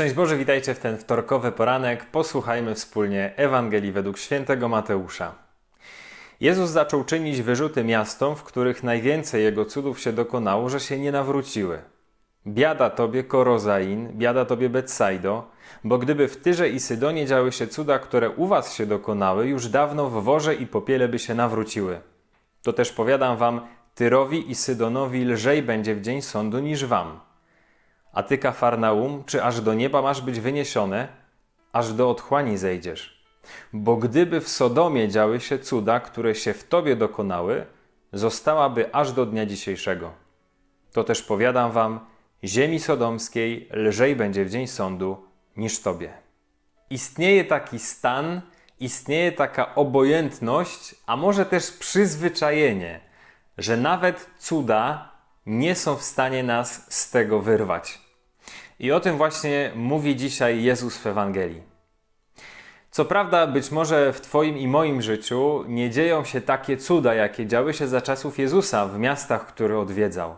Szczęść Boże, witajcie w ten wtorkowy poranek. Posłuchajmy wspólnie Ewangelii według świętego Mateusza. Jezus zaczął czynić wyrzuty miastom, w których najwięcej Jego cudów się dokonało, że się nie nawróciły. Biada Tobie, Korozain, biada Tobie, Betsaido, bo gdyby w Tyrze i Sydonie działy się cuda, które u Was się dokonały, już dawno w worze i popiele by się nawróciły. To też powiadam Wam, Tyrowi i Sydonowi lżej będzie w dzień sądu niż Wam. Ty, Kafarnaum, czy aż do nieba masz być wyniesione, aż do otchłani zejdziesz? Bo gdyby w Sodomie działy się cuda, które się w tobie dokonały, zostałaby aż do dnia dzisiejszego. To też powiadam wam, ziemi sodomskiej lżej będzie w dzień sądu niż tobie. Istnieje taki stan, istnieje taka obojętność, a może też przyzwyczajenie, że nawet cuda nie są w stanie nas z tego wyrwać. I o tym właśnie mówi dzisiaj Jezus w Ewangelii. Co prawda, być może w Twoim i moim życiu nie dzieją się takie cuda, jakie działy się za czasów Jezusa w miastach, które odwiedzał.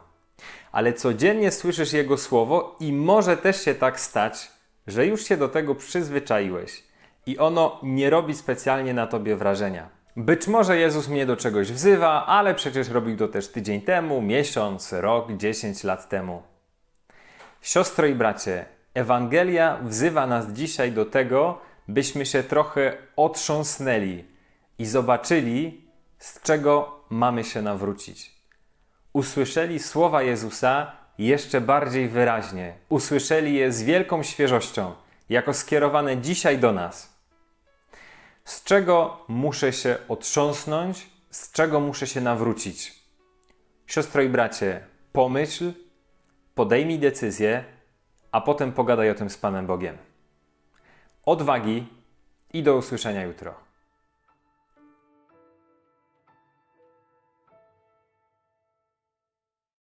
Ale codziennie słyszysz Jego słowo i może też się tak stać, że już się do tego przyzwyczaiłeś i ono nie robi specjalnie na Tobie wrażenia. Być może Jezus mnie do czegoś wzywa, ale przecież robił to też tydzień temu, miesiąc, rok, dziesięć lat temu. Siostro i bracie, Ewangelia wzywa nas dzisiaj do tego, byśmy się trochę otrząsnęli i zobaczyli, z czego mamy się nawrócić. Usłyszeli słowa Jezusa jeszcze bardziej wyraźnie, usłyszeli je z wielką świeżością, jako skierowane dzisiaj do nas. Z czego muszę się otrząsnąć, z czego muszę się nawrócić? Siostro i bracie, pomyśl, podejmij decyzję, a potem pogadaj o tym z Panem Bogiem. Odwagi i do usłyszenia jutro.